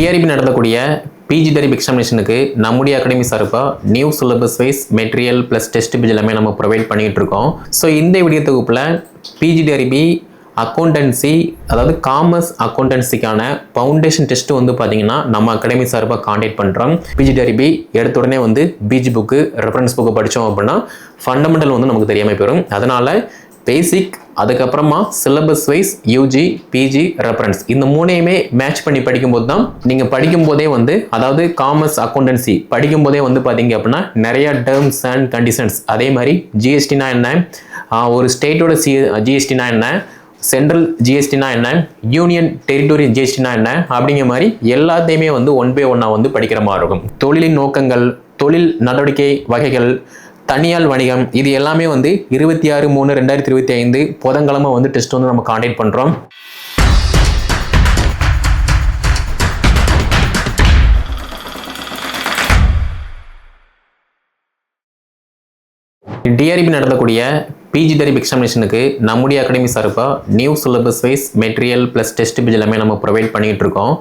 TRP நடத்தக்கூடிய PG TRB எக்ஸாமினேஷனுக்கு நம்முடைய அகாடமி சார்பாக new syllabus wise material plus test page எல்லாமே நம்ம ப்ரொவைட் பண்ணிகிட்டு இருக்கோம். ஸோ இந்த வீடியோ தொகுப்பில் பிஜி டெரிபி அக்கௌண்டன்சி அதாவது காமர்ஸ் அக்கௌண்டன்சிக்கான ஃபவுண்டேஷன் டெஸ்ட் வந்து பார்த்தீங்கன்னா நம்ம அகாடமி சார்பாக காண்டாக்ட் பண்ணுறோம் பிஜி டெரிபி எடுத்த உடனே வந்து பிஜி புக்கு ரெஃபரன்ஸ் புக்கு படித்தோம் அப்படின்னா ஃபண்டமெண்டல் வந்து நமக்கு தெரியாமல் போயிடும் அதனால் பேசிக் அதுக்கப்புறமா syllabus wise UG PG reference இந்த மூணையுமே மேட்ச் பண்ணி படிக்கும்போது தான் நீங்கள் படிக்கும்போதே வந்து அதாவது காமர்ஸ் அக்கௌண்டன்சி படிக்கும்போதே வந்து பார்த்தீங்க அப்படின்னா நிறைய டேர்ம்ஸ் அண்ட் கண்டிஷன்ஸ் அதே மாதிரி ஜிஎஸ்டினா என்ன? ஒரு ஸ்டேட்டோட சி ஜிஎஸ்டினா என்ன? சென்ட்ரல் ஜிஎஸ்டினா என்ன? யூனியன் டெரிட்டோரி ஜிஎஸ்டினா என்ன? அப்படிங்கிற மாதிரி எல்லாத்தையுமே வந்து ஒன் பை ஒன்னாக வந்து படிக்கிற மாதிரி இருக்கும். தொழிலின் நோக்கங்கள் தொழில் நடவடிக்கை வகைகள் தனியால் வணிகம். இது எல்லாமே வந்து இருபத்தி ஆறு மூணு ரெண்டாயிரத்தி இருபத்தி ஐந்து புதன்கிழமை வந்து டெஸ்ட் வந்து நம்ம காண்டாக்ட் பண்ணுறோம் டிஆர்பி நடத்தக்கூடிய பிஜி தரிப் எக்ஸாமினேஷனுக்கு நம்முடைய அகாடமி சார்பாக new syllabus wise material plus test page எல்லாமே நம்ம ப்ரொவைட் பண்ணிகிட்டு இருக்கோம்.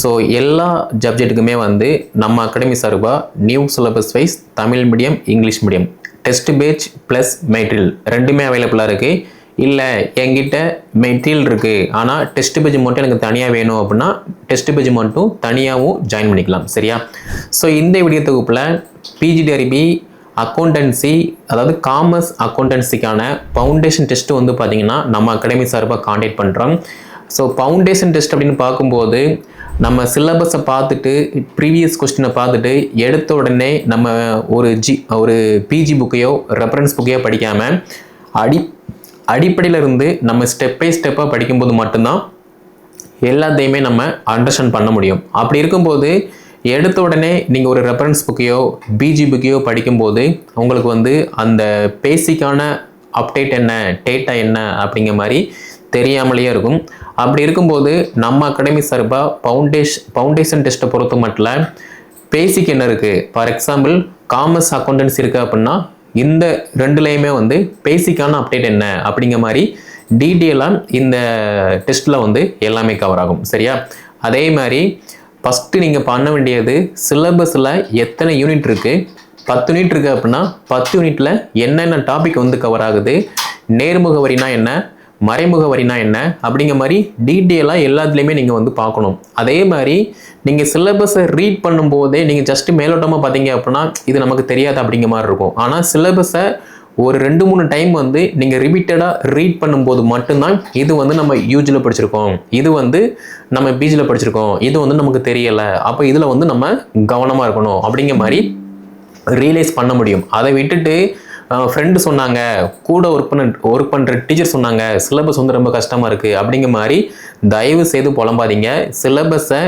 ஸோ எல்லா சப்ஜெக்ட்டுக்குமே வந்து நம்ம அகாடமி சார்பாக new syllabus wise Tamil medium English medium test page plus material ரெண்டுமே அவைலபிளாக இருக்குது இல்லை என்கிட்ட மெட்டீரியல் இருக்குது ஆனால் டெஸ்ட் பேஜ் மட்டும் எனக்கு தனியாக வேணும் அப்படின்னா டெஸ்ட் பேஜ் மட்டும் தனியாகவும் ஜாயின் பண்ணிக்கலாம். சரியா? ஸோ இந்த வீடியோ தொகுப்பில் பிஜிடிஆர்பி அக்கௌண்டன்சி அதாவது காமர்ஸ் அக்கௌண்டன்சிக்கான ஃபவுண்டேஷன் டெஸ்ட்டு வந்து பார்த்தீங்கன்னா நம்ம அகாடமி சார்பாக காண்டாக்ட் பண்ணுறோம் ஸோ ஃபவுண்டேஷன் டெஸ்ட் அப்படின்னு பார்க்கும்போது நம்ம சிலபஸை பார்த்துட்டு ப்ரீவியஸ் கொஸ்டினை பார்த்துட்டு எடுத்த உடனே நம்ம ஒரு ஜி ஒரு பிஜி புக்கையோ ரெஃபரன்ஸ் புக்கையோ படிக்காமல் அடி அடிப்படையிலிருந்து நம்ம ஸ்டெப் பை ஸ்டெப்பாக படிக்கும்போது மட்டும்தான் எல்லாத்தையுமே நம்ம அண்டர்ஸ்டாண்ட் பண்ண முடியும். அப்படி இருக்கும்போது எடுத்த உடனே நீங்கள் ஒரு ரெஃபரன்ஸ் புக்கையோ பிஜி புக்கையோ படிக்கும்போது உங்களுக்கு வந்து அந்த பேசிக்கான அப்டேட் என்ன டேட்டா என்ன அப்படிங்கிற மாதிரி தெரியாமலேயே இருக்கும். அப்படி இருக்கும்போது நம்ம அகாடமி சார்பாக ஃபவுண்டேஷன் ஃபவுண்டேஷன் டெஸ்ட்டை பொறுத்த மட்டும் பேசிக் என்ன இருக்குது ஃபார் எக்ஸாம்பிள் காமர்ஸ் அக்கௌண்டன்ஸ் இருக்குது அப்படின்னா இந்த ரெண்டுலேயுமே வந்து பேசிக்கான அப்டேட் என்ன? அப்படிங்கிற மாதிரி டீட்டெயிலாக இந்த டெஸ்ட்டில் வந்து எல்லாமே கவர் ஆகும். சரியா? அதே மாதிரி ஃபஸ்ட்டு நீங்கள் பண்ண வேண்டியது சிலபஸில் எத்தனை யூனிட் இருக்குது பத்து யூனிட் இருக்குது அப்படின்னா பத்து யூனிட்டில் என்னென்ன டாபிக் வந்து கவர் ஆகுது? நேர்முக வரினா என்ன? மறைமுக வரினா என்ன? அப்படிங்கிற மாதிரி டீட்டெயிலாக எல்லாத்துலேயுமே நீங்கள் வந்து பார்க்கணும். அதே மாதிரி நீங்கள் சிலபஸை ரீட் பண்ணும்போதே நீங்கள் ஜஸ்ட் மேலோட்டமாக பார்த்தீங்க அப்படின்னா இது நமக்கு தெரியாது அப்படிங்கிற மாதிரி இருக்கும். ஆனால் சிலபஸை ஒரு ரெண்டு மூணு டைம் வந்து நீங்கள் ரிப்பீட்டடாக ரீட் பண்ணும்போது மட்டும்தான் இது வந்து நம்ம யூஜியில் படிச்சிருக்கோம். இது வந்து நம்ம பிஜியில் படிச்சிருக்கோம். இது வந்து நமக்கு தெரியலை. அப்போ இதில் வந்து நம்ம கவனமாக இருக்கணும். அப்படிங்கிற மாதிரி ரியலைஸ் பண்ண முடியும். அதை விட்டுட்டு ஃப்ரெண்டு சொன்னாங்க கூட ஒர்க் பண்ண ஒர்க் பண்ணுற டீச்சர் சொன்னாங்க சிலபஸ் வந்து ரொம்ப கஷ்டமாக இருக்குது அப்படிங்கிற மாதிரி தயவு செய்து புலம்பாதீங்க. சிலபஸை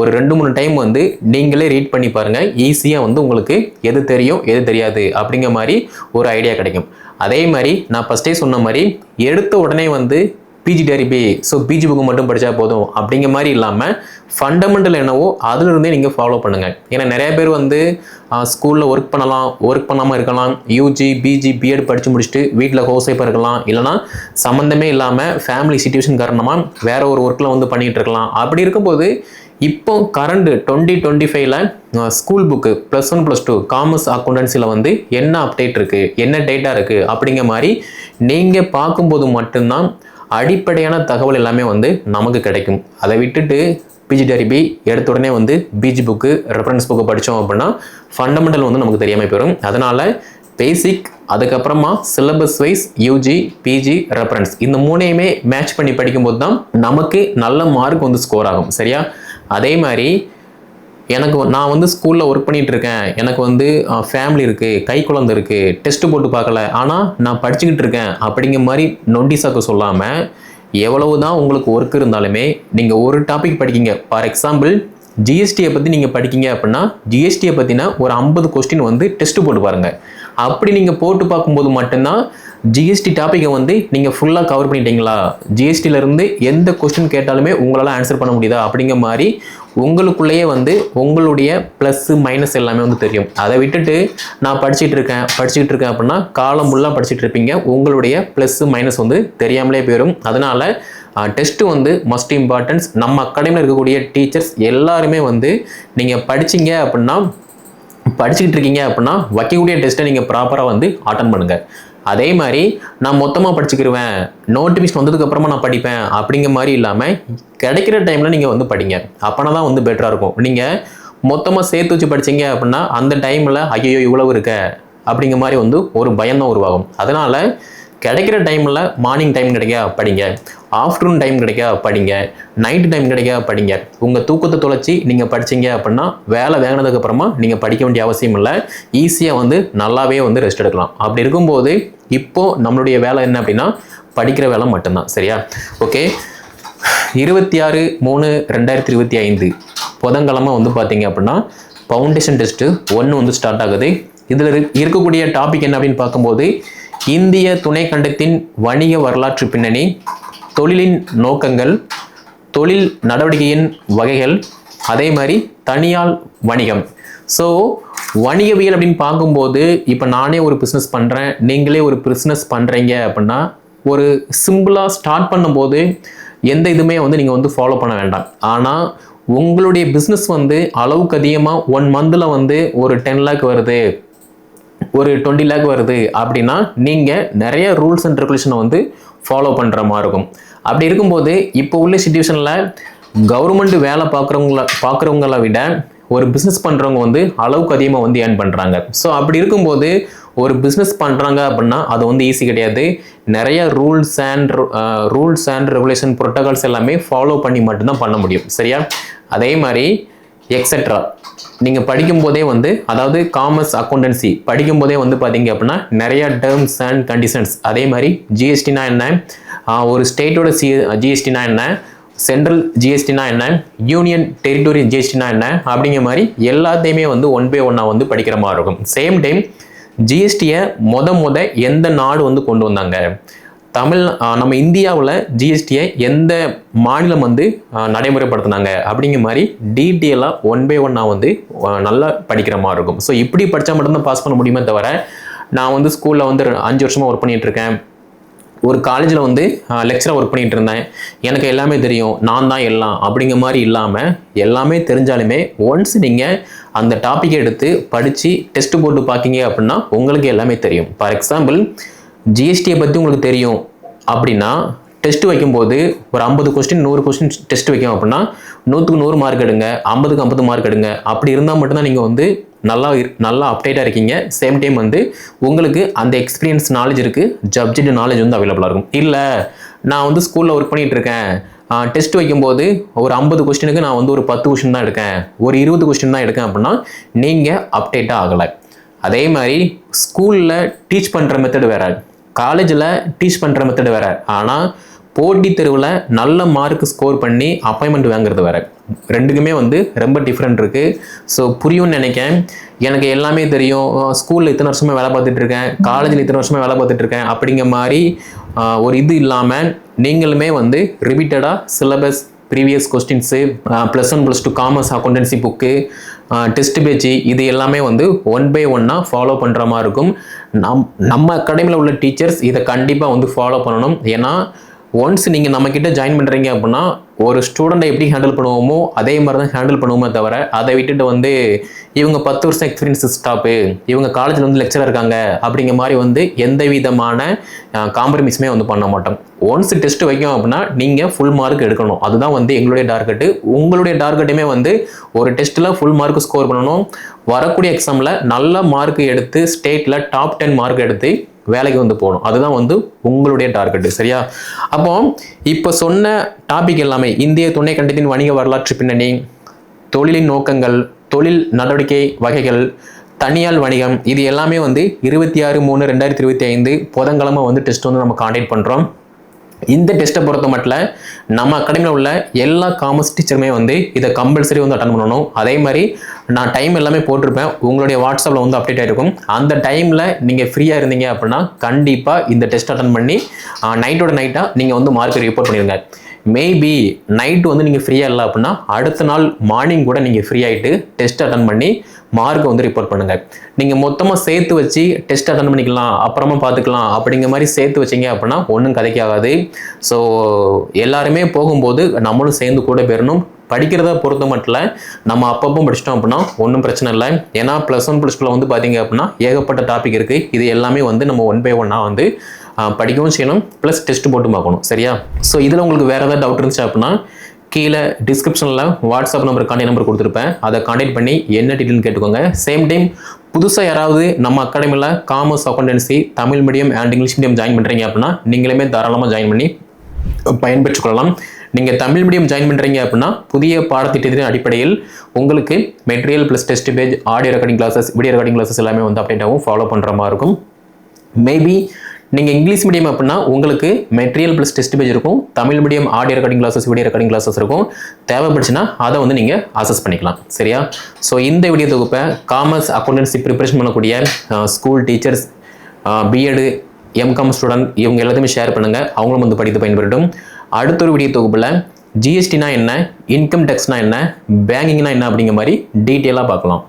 ஒரு ரெண்டு மூணு டைம் வந்து நீங்களே ரீட் பண்ணி பாருங்கள் ஈஸியாக வந்து உங்களுக்கு எது தெரியும் எது தெரியாது அப்படிங்கிற மாதிரி ஒரு ஐடியா கிடைக்கும். அதே மாதிரி நான் ஃபஸ்ட்டே சொன்ன மாதிரி எடுத்த உடனே வந்து PG TRB so PG book மட்டும் படித்தா போதும். அப்படிங்கிற மாதிரி இல்லாமல் ஃபண்டமெண்டல் என்னவோ அதிலிருந்தே நீங்கள் ஃபாலோ பண்ணுங்கள் ஏன்னா நிறைய பேர் வந்து ஸ்கூலில் ஒர்க் பண்ணலாம் ஒர்க் பண்ணாமல் இருக்கலாம். யூஜி பிஜி பிஎட் படித்து முடிச்சுட்டு வீட்டில் ஹவுஸ் ஒய்ஃபாக இருக்கலாம். இல்லைனா சம்மந்தமே இல்லாமல் ஃபேமிலி சுச்சுவேஷன் காரணமாக வேறு ஒரு ஒர்க்கில் வந்து பண்ணிகிட்டு இருக்கலாம். அப்படி இருக்கும்போது இப்போ கரண்ட் டுவெண்ட்டி டுவெண்ட்டி ஃபைவ்ல school book plus one plus two commerce அக்கௌண்டன்சியில் வந்து என்ன அப்டேட் இருக்குது என்ன டேட்டா இருக்குது அப்படிங்கிற மாதிரி நீங்கள் பார்க்கும்போது மட்டும்தான் அடிப்படையான தகவல் எல்லாமே வந்து நமக்கு கிடைக்கும். அதை விட்டுட்டு பிஜிடிஆர்பி எடுத்த உடனே வந்து பிஜி புக்கு ரெஃபரன்ஸ் புக்கு படித்தோம் அப்படின்னா ஃபண்டமெண்டல் வந்து நமக்கு தெரியாமல் போயிடும் அதனால் பேசிக் அதுக்கப்புறமா syllabus wise UG PG reference இந்த மூணையுமே மேட்ச் பண்ணி படிக்கும்போது தான் நமக்கு நல்ல மார்க் வந்து ஸ்கோர் ஆகும். சரியா? அதே மாதிரி எனக்கு நான் வந்து ஸ்கூலில் ஒர்க் பண்ணிகிட்டு இருக்கேன். எனக்கு வந்து ஃபேமிலி இருக்குது கை குழந்தை இருக்குது டெஸ்ட்டு போட்டு பார்க்கல. ஆனால் நான் படிச்சுக்கிட்டு இருக்கேன் அப்படிங்கிற மாதிரி நொண்டிசாக்கு சொல்லாமல் எவ்வளவு தான் உங்களுக்கு ஒர்க் இருந்தாலுமே நீங்கள் ஒரு டாபிக் படிக்கிங்க. ஃபார் எக்ஸாம்பிள் ஜிஎஸ்டியை பற்றி நீங்கள் படிக்கீங்க அப்படின்னா ஜிஎஸ்டியை பற்றினா ஒரு ஐம்பது கொஸ்டின் வந்து டெஸ்ட் போட்டு பாருங்கள் அப்படி நீங்கள் போட்டு பார்க்கும்போது மட்டும்தான் ஜிஎஸ்டி டாப்பிக்கை வந்து நீங்கள் ஃபுல்லாக கவர் பண்ணிட்டீங்களா? ஜிஎஸ்டியிலேருந்து எந்த கொஸ்டின் கேட்டாலுமே உங்களால் ஆன்சர் பண்ண முடியுதா? அப்படிங்கிற மாதிரி உங்களுக்குள்ளேயே வந்து உங்களுடைய ப்ளஸ்ஸு மைனஸ் எல்லாமே வந்து தெரியும். அதை விட்டுட்டு நான் படிச்சுட்டு இருக்கேன் படிச்சுட்டு இருக்கேன் அப்படின்னா காலம் ஃபுல்லாக படிச்சுட்டு இருப்பீங்க. உங்களுடைய ப்ளஸ்ஸு மைனஸ் வந்து தெரியாமலே போயிடும் அதனால் டெஸ்ட்டு வந்து மஸ்ட் இம்பார்ட்டன்ஸ் நம்ம அகாடமியில் இருக்கக்கூடிய டீச்சர்ஸ் எல்லாருமே வந்து நீங்கள் படிச்சீங்க அப்படின்னா படிச்சுக்கிட்டு இருக்கீங்க அப்படின்னா வைக்கக்கூடிய டெஸ்ட்டை நீங்கள் ப்ராப்பராக வந்து அட்டன் பண்ணுங்கள் அதே மாதிரி நான் மொத்தமாக படிச்சுக்கிடுவேன் நோட்டிஃபிகேஷன் வந்ததுக்கப்புறமா நான் படிப்பேன். அப்படிங்கிற மாதிரி இல்லாமல் கிடைக்கிற டைமில் நீங்கள் வந்து படிங்க. அப்போனா தான் வந்து பெட்டராக இருக்கும். நீங்கள் மொத்தமாக சேர்த்து வச்சு படிச்சீங்க அப்படின்னா அந்த டைமில் ஐயோ இவ்வளவு இருக்க அப்படிங்கிற மாதிரி வந்து ஒரு பயம் தான் உருவாகும். அதனால் கிடைக்கிற டைமில் மார்னிங் டைம் கிடைக்கா படிங்க. ஆஃப்டர்நூன் டைம் கிடைக்கா படிங்க. நைட் டைம் கிடைக்கா படிங்க. உங்கள் தூக்கத்தை தொலைச்சி நீங்கள் படிச்சீங்க அப்படின்னா வேலை வேங்கினதுக்கப்புறமா நீங்கள் படிக்க வேண்டிய அவசியம் இல்லை. ஈஸியாக வந்து நல்லாவே வந்து ரெஸ்ட் எடுக்கலாம். அப்படி இருக்கும்போது இப்போது நம்மளுடைய வேலை என்ன அப்படின்னா படிக்கிற வேலை மட்டும்தான். சரியா? ஓகே இருபத்தி ஆறு மூணு ரெண்டாயிரத்தி இருபத்தி ஐந்து புதன்கிழமை வந்து பார்த்தீங்க அப்படின்னா ஃபவுண்டேஷன் டெஸ்ட்டு ஒன்று வந்து ஸ்டார்ட் ஆகுது. இதில் இருக்கக்கூடிய டாபிக் என்ன அப்படின்னு பார்க்கும்போது இந்திய துணை கண்டத்தின் வணிக வரலாற்று பின்னணி தொழிலின் நோக்கங்கள் தொழில் நடவடிக்கையின் வகைகள் அதே மாதிரி தனியால் வணிகம். ஸோ வணிகவியல் அப்படின்னு பார்க்கும்போது இப்போ நானே ஒரு பிஸ்னஸ் பண்ணுறேன் நீங்களே ஒரு பிஸ்னஸ் பண்ணுறீங்க அப்படின்னா ஒரு சிம்பிளாக ஸ்டார்ட் பண்ணும்போது எந்த இதுவுமே வந்து நீங்கள் வந்து ஃபாலோ பண்ண வேண்டாம். ஆனால் உங்களுடைய பிஸ்னஸ் வந்து அளவுக்கு அதிகமாக ஒன் மந்தில் வந்து ஒரு டென் லேக் வருது. ஒரு டுவெண்ட்டி லேக் வருது அப்படின்னா நீங்கள் நிறைய ரூல்ஸ் அண்ட் ரெகுலேஷனை வந்து ஃபாலோ பண்ணுற மாதிரி இருக்கும். அப்படி இருக்கும்போது இப்போ உள்ள சுச்சுவேஷனில் கவர்மெண்ட் வேலை பார்க்குறவங்கள பார்க்குறவங்கள விட ஒரு பிஸ்னஸ் பண்ணுறவங்க வந்து அளவுக்கு அதிகமாக வந்து ஏர்ன் பண்ணுறாங்க ஸோ அப்படி இருக்கும்போது ஒரு பிஸ்னஸ் பண்ணுறாங்க அப்படின்னா அது வந்து ஈஸி கிடையாது. நிறைய rules and rules and regulation protocols எல்லாமே ஃபாலோ பண்ணி மட்டும்தான் பண்ண முடியும். சரியா? அதே மாதிரி எக்ஸெட்ரா நீங்கள் படிக்கும்போதே வந்து அதாவது காமர்ஸ் அக்கௌண்டன்சி படிக்கும்போதே வந்து பார்த்தீங்க அப்படின்னா நிறையா டேர்ம்ஸ் அண்ட் கண்டிஷன்ஸ் அதே மாதிரி ஜிஎஸ்டினா என்ன? ஒரு ஸ்டேட்டோட சி ஜிஎஸ்டினா என்ன? சென்ட்ரல் ஜிஎஸ்டினா என்ன? யூனியன் டெரிட்டோரி ஜிஎஸ்டினா என்ன? அப்படிங்கிற மாதிரி எல்லாத்தையுமே வந்து ஒன் பை ஒன்னாக வந்து படிக்கிற மாதிரி இருக்கும். சேம் டைம் ஜிஎஸ்டியை மொத மொத எந்த நாடு வந்து கொண்டு வந்தாங்க? தமிழ் நம்ம இந்தியாவில் ஜிஎஸ்டியை எந்த மாநிலம் வந்து நடைமுறைப்படுத்தினாங்க அப்படிங்கிற மாதிரி டீட்டெயிலாக ஒன் பை ஒன்னாக வந்து நல்லா படிக்கிற மாதிரி இருக்கும். ஸோ இப்படி படித்தா மட்டும்தான் பாஸ் பண்ண முடியுமே தவிர நான் வந்து ஸ்கூலில் வந்து அஞ்சு வருஷமாக ஒர்க் பண்ணிகிட்ருக்கேன் ஒரு காலேஜில் வந்து லெக்சராக ஒர்க் பண்ணிகிட்டு இருந்தேன். எனக்கு எல்லாமே தெரியும். நான் தான் எல்லாம் அப்படிங்கிற மாதிரி இல்லாமல் எல்லாமே தெரிஞ்சாலுமே ஒன்ஸ் நீங்கள் அந்த டாப்பிக்கை எடுத்து படித்து டெஸ்ட் போட்டு பார்க்கிங்க அப்படின்னா உங்களுக்கு எல்லாமே தெரியும். ஃபார் எக்ஸாம்பிள் ஜிஎஸ்டியை பற்றி உங்களுக்கு தெரியும் அப்படின்னா டெஸ்ட் வைக்கும்போது ஒரு ஐம்பது கொஸ்டின் நூறு கொஸ்டின் டெஸ்ட் வைக்கும் அப்படின்னா நூற்றுக்கு நூறு மார்க் எடுங்க ஐம்பதுக்கு ஐம்பது மார்க் எடுங்க. அப்படி இருந்தால் மட்டும்தான் நீங்கள் வந்து நல்லா இரு- நல்லா அப்டேட்டாக இருக்கீங்க. சேம் டைம் வந்து உங்களுக்கு அந்த எக்ஸ்பீரியன்ஸ் நாலேஜ் இருக்குது ஜப்ஜெட் நாலேஜ் வந்து அவைலபிளாக இருக்கும். இல்லை நான் வந்து ஸ்கூலில் ஒர்க் பண்ணிட்டு இருக்கேன். டெஸ்ட் வைக்கும்போது ஒரு ஐம்பது கொஸ்டினுக்கு நான் வந்து ஒரு பத்து கொஸ்டின் தான் எடுக்கேன். ஒரு இருபது கொஸ்டின் தான் எடுக்கேன் அப்படின்னா நீங்கள் அப்டேட்டாக ஆகலை. அதே மாதிரி ஸ்கூலில் டீச் பண்ணுற மெத்தடு வேறு. காலேஜில் டீச் பண்ணுற மெத்தடு வேறு. ஆனால் போட்டி தெருவில் நல்ல மார்க் ஸ்கோர் பண்ணி அப்பாயின்மெண்ட் வாங்குறது வேறு. ரெண்டுக்குமே வந்து ரொம்ப டிஃப்ரெண்ட் இருக்குது ஸோ புரியும்னு நினைக்கேன் எனக்கு எல்லாமே தெரியும். ஸ்கூலில் இத்தனை வருஷமே வேலை பார்த்துட்ருக்கேன் காலேஜில் இத்தனை வருஷமே வேலை பார்த்துட்ருக்கேன் அப்படிங்கிற மாதிரி ஒரு இது இல்லாமல் நீங்களுமே வந்து ரிப்பீட்டடாக syllabus previous questions plus one plus two commerce accountancy book test batch இது எல்லாமே வந்து ஒன் பை ஒன்னாக ஃபாலோ பண்ணுற மாதிரி இருக்கும். நம் நம்ம அகாடமியில் உள்ள டீச்சர்ஸ் இதை கண்டிப்பாக வந்து ஃபாலோ பண்ணணும். ஏன்னா ஒன்ஸ் நீங்கள் நம்மக்கிட்ட ஜாயின் பண்ணுறீங்க அப்படின்னா ஒரு ஸ்டூடெண்ட்டை எப்படி ஹேண்டில் பண்ணுவோமோ அதே மாதிரி தான் ஹேண்டில் பண்ணுவோமே தவிர அதை விட்டுட்டு வந்து இவங்க பத்து வருஷம் எக்ஸ்பீரியன்ஸ் ஸ்டாப்பு இவங்க காலேஜில் வந்து லெக்சராக இருக்காங்க அப்படிங்கிற மாதிரி வந்து எந்த விதமான காம்ப்ரமைஸுமே வந்து பண்ண மாட்டோம். ஒன்ஸ் டெஸ்ட் வைக்கும் அப்படின்னா நீங்கள் ஃபுல் மார்க் எடுக்கணும். அதுதான் வந்து எங்களுடைய டார்கெட்டு உங்களுடைய டார்கெட்டுமே வந்து ஒரு டெஸ்ட்டில் ஃபுல் மார்க் ஸ்கோர் பண்ணணும். வரக்கூடிய எக்ஸாமில் நல்ல மார்க் எடுத்து ஸ்டேட்டில் டாப் டென் மார்க் எடுத்து வேலைக்கு வந்து போகணும். அதுதான் வந்து உங்களுடைய டார்கெட்டு சரியா? அப்போ இப்போ சொன்ன டாபிக் எல்லாமே இந்திய துணை கண்டத்தின் வணிக வரலாற்று பின்னணி தொழிலின் நோக்கங்கள் தொழில் நடவடிக்கை வகைகள் தனியார் வணிகம் இது எல்லாமே வந்து இருபத்தி ஆறு மூணு ரெண்டாயிரத்தி இருபத்தி ஐந்து புதன்கிழமை வந்து டெஸ்ட் வந்து நம்ம காண்டக்ட் பண்ணுறோம் இந்த டெஸ்ட்டை பொறுத்த மட்டும் நம்ம அகாடமியில் உள்ள எல்லா காமர்ஸ் டீச்சருமே வந்து இதை கம்பல்சரி வந்து அட்டன் பண்ணணும். அதே மாதிரி நான் டைம் எல்லாமே போட்டிருப்பேன். உங்களுடைய வாட்ஸ்அப்பில் வந்து அப்டேட் ஆகிருக்கும் அந்த டைமில் நீங்கள் ஃப்ரீயாக இருந்தீங்க அப்படின்னா கண்டிப்பாக இந்த டெஸ்ட் அட்டன் பண்ணி நைட்டோட நைட்டாக நீங்கள் வந்து மார்க் ரிப்போர்ட் பண்ணிடுங்க மேபி நைட் வந்து நீங்கள் ஃப்ரீயாக இல்லை அப்படின்னா அடுத்த நாள் மார்னிங் கூட நீங்கள் ஃப்ரீ ஆகிட்டு டெஸ்ட் அட்டன் பண்ணி மார்க்கை வந்து ரிப்போர்ட் பண்ணுங்கள் நீங்கள் மொத்தமாக சேர்த்து வச்சு டெஸ்ட் அட்டன் பண்ணிக்கலாம் அப்புறமா பார்த்துக்கலாம் அப்படிங்கிற மாதிரி சேர்த்து வச்சீங்க அப்படின்னா ஒன்றும் கதைக்காகாது ஸோ எல்லாருமே போகும்போது நம்மளும் சேர்ந்து கூட போயிடணும் படிக்கிறத பொறுத்த மட்டும் இல்லை நம்ம அப்பப்போ படிச்சிட்டோம் அப்படின்னா ஒன்றும் பிரச்சனை இல்லை. ஏன்னா ப்ளஸ் ஒன் ப்ளஸ் டூவில் வந்து பார்த்தீங்க அப்படின்னா ஏகப்பட்ட டாபிக் இருக்குது இது எல்லாமே வந்து நம்ம ஒன் பை ஒன்னாக வந்து படிக்கவும் செய்யணும் ப்ளஸ் டெஸ்ட் போட்டு பார்க்கணும் சரியா? ஸோ இதில் உங்களுக்கு வேறு ஏதாவது டவுட் இருந்துச்சு அப்படின்னா கீழே டிஸ்கிரிப்ஷனில் வாட்ஸ்அப் நம்பர் கான்டாக்ட் நம்பர் கொடுத்துருப்பேன். அதை கான்டாக்ட் பண்ணி என்ன டீட்டெயில் கேட்டுக்கோங்க. சேம் டைம் புதுசாக யாராவது நம்ம அகாடமியில் commerce accountancy Tamil medium and English medium join பண்ணுறீங்க அப்படின்னா நீங்களுமே தாராளமாக ஜாயின் பண்ணி பயன்பெற்றுக்கொள்ளலாம். நீங்கள் தமிழ் மீடியம் ஜாயின் பண்ணுறீங்க அப்படின்னா புதிய பாடத்திட்டத்தின் அடிப்படையில் உங்களுக்கு material plus test page audio recording classes video recording classes எல்லாமே வந்து அப்டேட்டாகவும் ஃபாலோ பண்ணுற மாதிரி இருக்கும். மேபி நீங்கள் இங்கிலீஷ் மீடியம் அப்படின்னா உங்களுக்கு மெட்டீரியல் ப்ளஸ் டெஸ்ட் பேஜ் இருக்கும். Tamil medium audio recording classes video recording classes இருக்கும். தேவைப்பட்டுச்சுன்னா அதை வந்து நீங்கள் அசஸ் பண்ணிக்கலாம். சரியா? ஸோ இந்த வீடியோ தொகுப்பை காமர்ஸ் அக்கௌண்டன்சி ப்ரிப்பரேஷன் பண்ணக்கூடிய school teachers B Ed M Com student இவங்க எல்லாத்தையுமே ஷேர் பண்ணுங்கள் அவங்களும் வந்து படித்து பயன்பெறட்டும். அடுத்த ஒரு வீடியோ தொகுப்பில் ஜிஎஸ்டினா என்ன? இன்கம் டேக்ஸ்னா என்ன? பேங்கிங்னா என்ன அப்படிங்கிற மாதிரி டீட்டெயிலாக பார்க்கலாம்.